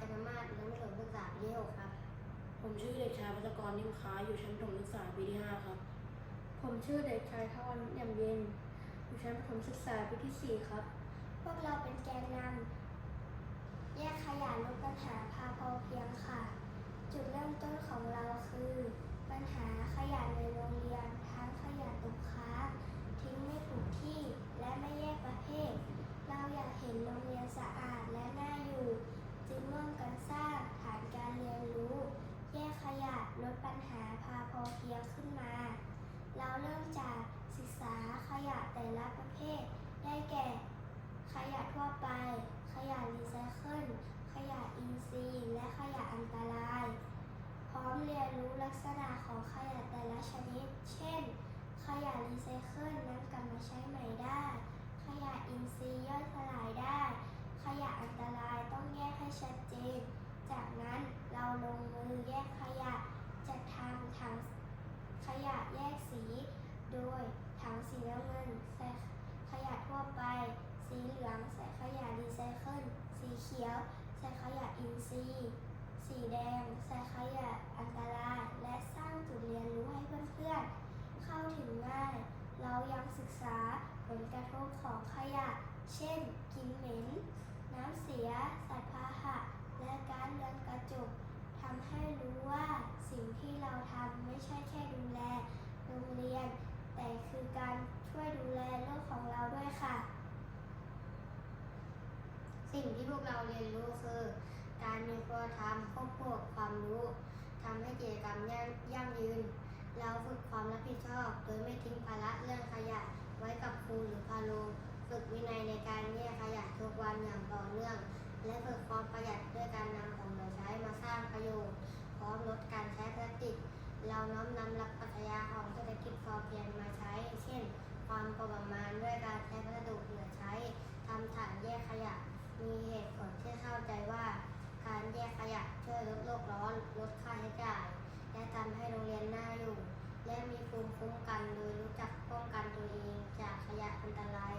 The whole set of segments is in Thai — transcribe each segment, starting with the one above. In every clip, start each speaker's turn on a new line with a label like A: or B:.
A: จันทมาศนักเรียนศึกษาปีที่6ครับ
B: ผมชื่อเด็กชายพัฒกรนิ่มค้าอยู่ชั้นประถมศึกษาปีที่ห้าครับ
C: ผมชื่อเด็กชายทวันยำเย็น อยู่ชั้นประถมศึกษาปีที่4ครับ
A: พวกเราเป็นแกนนำแยกขยะลดปัญหาพาพอเพียงค่ะ จุดเริ่มต้นของเราคือ ปัญหาขยะในโรงเรียน ทั้งขยะตกค้างทิ้งไม่ถูกที่และไม่แยกประเภท เราอยากเห็นโรงเรียนสะอาดและน่าอยู่ จึงร่วมกันสร้างฐานการเรียนรู้ แยกขยะลดปัญหาพาพอเพียงขึ้นมา เราเริ่มจากศึกษาขยะแต่ละประเภท ได้แก่ ขยะทั่วไป ขยะรีไซเคิล ขยะอินทรีย์ และขยะอันตราย พร้อมเรียนรู้ลักษณะของขยะแต่ละชนิด เช่น ขยะรีไซเคิลนำกลับมาใช้ใหม่ได้ ขยะอินทรีย์ย่อยสลายได้ ขยะอันตรายต้องแยกให้ชัดเจน จากนั้นเราลงมือแยกขยะจัดทำถังขยะแยกสี โดยถังสีน้ำเงินใส่ขยะทั่วไป สีเหลืองใส่ขยะรีไซเคิล สีเขียว ใส่ขยะอินทรีย์ สีแดง ใส่ขยะอันตราย และสร้างจุดเรียนรู้ให้เพื่อนๆ เข้าถึงง่าย เรายังศึกษาผลกระทบของขยะ เช่นกลิ่นเหม็น น้ำเสีย สัตว์พาหะ และการเรือนกระจกทำให้รู้ว่าสิ่งที่เราทำ ไม่ใช่แค่ดูแลโรงเรียน แต่คือการช่วยดูแลโลกของเราด้วยค่ะ สิ่งที่พวกเราเรียนรู้คือ การมีคุณธรรมควบคู่กับความรู้ทำให้กิจกรรมยั่งยืน เราฝึกความรับผิดชอบ โดยไม่ทิ้งภาระเรื่องขยะไว้กับครูหรือพาโรงฝึกวินัยในการแยกขยะทุกวันอย่างต่อเนื่อง และฝึกความประหยัดด้วยการนำของเหลือใช้มาสร้างประโยชน์พร้อมลดการใช้พลาสติก เราน้อมนำหลักปรัชญาของเศรษฐกิจพอเพียงมาใช้ เช่น ความพอประมาณด้วยการใช้วัสดุเหลือใช้ทำถังแยกขยะ มีเหตุผลที่เข้าใจว่า การแยกขยะช่วยลดโลกร้อน ลดค่าใช้จ่าย และทำให้โรงเรียนน่าอยู่ และมีภูมิคุ้มกันโดยรู้จักป้องกันตัวเองจากขยะอันตราย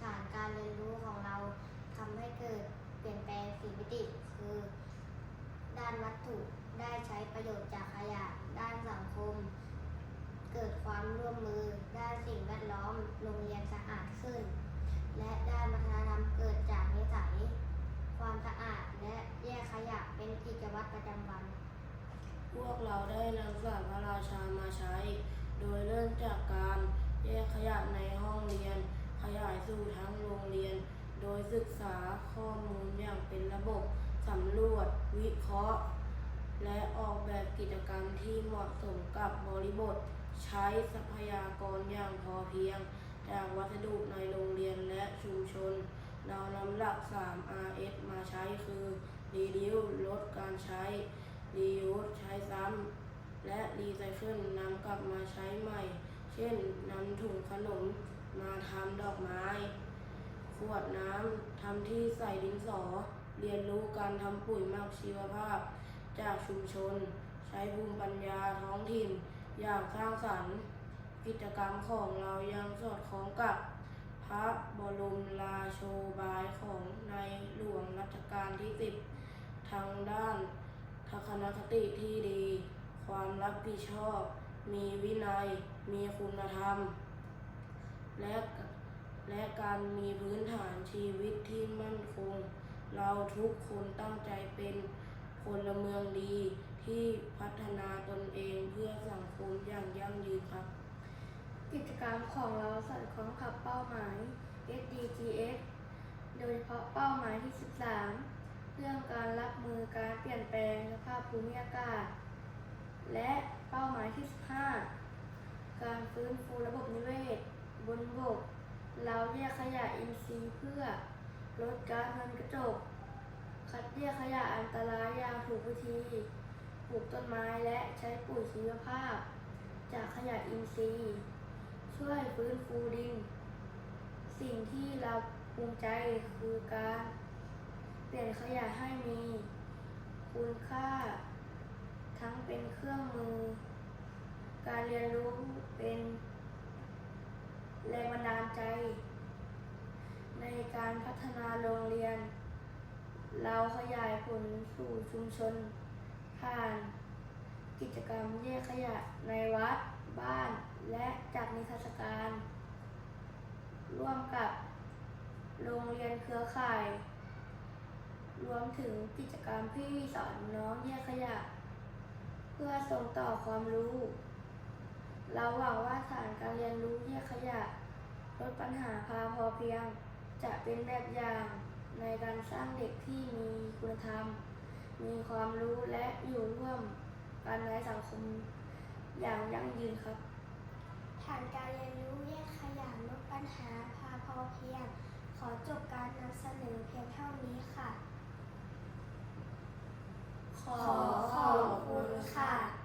A: ฐานการเรียนรู้ของเราทำให้เกิดเปลี่ยนแปลงสี่มิติ คือ ด้านวัตถุได้ใช้ประโยชน์จากขยะ ด้านสังคม เกิดความร่วมมือ ด้านสิ่งแวดล้อม โรงเรียนสะอาดขึ้น และด้านวัฒนธรรมเกิดจากนิสัย ความสะอาดและแยกขยะเป็นกิจวัตรประจำวัน
B: พวกเราได้นำศาสตร์พระราชามาใช้ โดยเริ่มจากการแยกขยะในห้องเรียน ขยายสู่ทั้งโรงเรียน โดยศึกษาข้อมูลอย่างเป็นระบบสำรวจ วิเคราะห์ และออกแบบกิจกรรมที่เหมาะสมกับบริบท ใช้ทรัพยากรอย่างพอเพียง จากวัสดุในโรงเรียนและชุมชน เรานำหลัก 3RS มาใช้คือ Reduce ลดการใช้ Reuse ใช้ซ้ำและ Recycle นำกลับมาใช้ใหม่ เช่นนำถุงขนมมาทำดอกไม้ ขวดน้ำทำที่ใส่ดินสอ เรียนรู้การทำปุ๋ยหมักชีวภาพ จากชุมชน ใช้ภูมิปัญญาท้องถิ่น อย่างสร้างสรรค์ กิจกรรมของเรายังสอดคล้องกับพระบรมราโชบายของในหลวงรัชกาลที่สิบทางด้าน คติที่ดี ความรับผิดชอบ มีวินัย มีคุณธรรม และและการมีพื้นฐานชีวิตที่มั่นคง เราทุกคนตั้งใจเป็นพลเมืองดีที่พัฒนาตนเองเพื่อสังคมอย่างยั่งยืนครับ
C: กิจกรรมของเราสอดคล้องกับเป้าหมาย SDGs โดยเฉพาะเป้าหมายที่ 13 เรื่องการรับมือการเปลี่ยนแปลงสภาพภูมิอากาศ และเป้าหมายที่ 15 การฟื้นฟูระบบนิเวศ บนบก เราแยกขยะอินทรีย์เพื่อลดก๊าซเรือนกระจก คัดแยกขยะอันตรายอย่างถูกวิธี ปลูกต้นไม้และใช้ปุ๋ยชีวภาพ จากขยะอินทรีย์ ช่วยฟื้นฟูดิน สิ่งที่เราภูมิใจคือการ ลี่ยนขยะให้มี คุณค่า ทั้งเป็นเครื่องมือ การเรียนรู้เป็นแรงบันดาลใจ ในการพัฒนาโรงเรียน เราขยายผลสู่ชุมชน ผ่านกิจกรรมแยกขยะในวัด บ้าน และจัดนิทรรศการ ร่วมกับโรงเรียนเครือข่าย รวมถึงกิจกรรมพี่สอนน้องแยกขยะ เพื่อส่งต่อความรู้ เราหวังว่าฐานการเรียนรู้แยกขยะลดปัญหาพาพอเพียง จะเป็นแบบอย่างในการสร้างเด็กที่มีคุณธรรม มีความรู้และอยู่ร่วมกันในสังคมอย่างยั่งยืนครับ
A: ฐานการเรียนรู้แยกขยะลดปัญหาพาพอเพียง ขอจบการนำเสนอเพียงเท่านี้ค่ะ
C: ขอ
A: ขอบคุณค่ะ